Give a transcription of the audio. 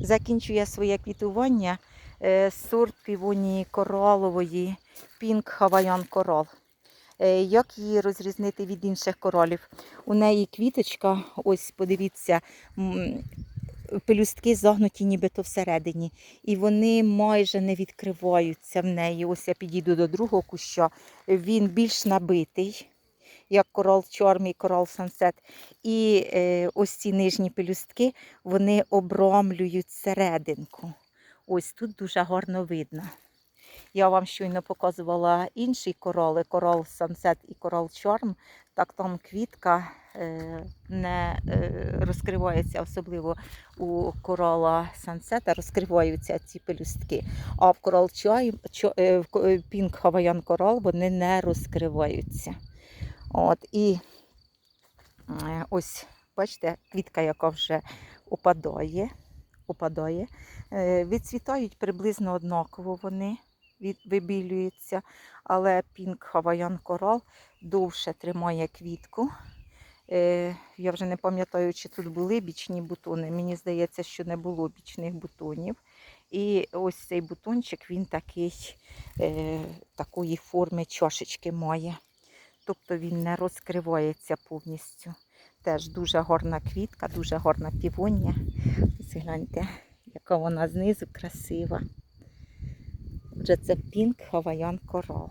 закінчує своє квітування е, сорт півонії коралової Pink Hawaiian Coral. Е, Як її розрізнити від інших коралів? У неї квіточка, ось подивіться, пелюстки загнуті нібито всередині. І вони майже не відкриваються в неї. Ось я підійду до другого куща. Він більш набитий, як корал чормі, корал сансет. І е, ось ці нижні пелюстки вони обрамлюють серединку. Ось тут дуже гарно видно. Я вам щойно показувала інші короли, корал Sunset і корал Charm. Так там квітка е, не е, розкривається, особливо у корала Sunset розкриваються ці пелюстки. А в Charm, чо- е, в ко- Pink Hawaiian Coral вони не розкриваються. От, і е, ось, бачите, квітка, яка вже опадає. опадає. Е, Відцвітають приблизно однаково вони вибілюються, але Pink Hawaiian Coral довше тримає квітку. Е, я вже не пам'ятаю, чи тут були бічні бутони. Мені здається, що не було бічних бутонів. І ось цей бутончик він такий, такої форми чашечки має. Тобто він не розкривається повністю. Теж дуже гарна квітка, дуже гарна півоння. Ось гляньте, яка вона знизу красива. Отже, це пінк Хаваян Coral.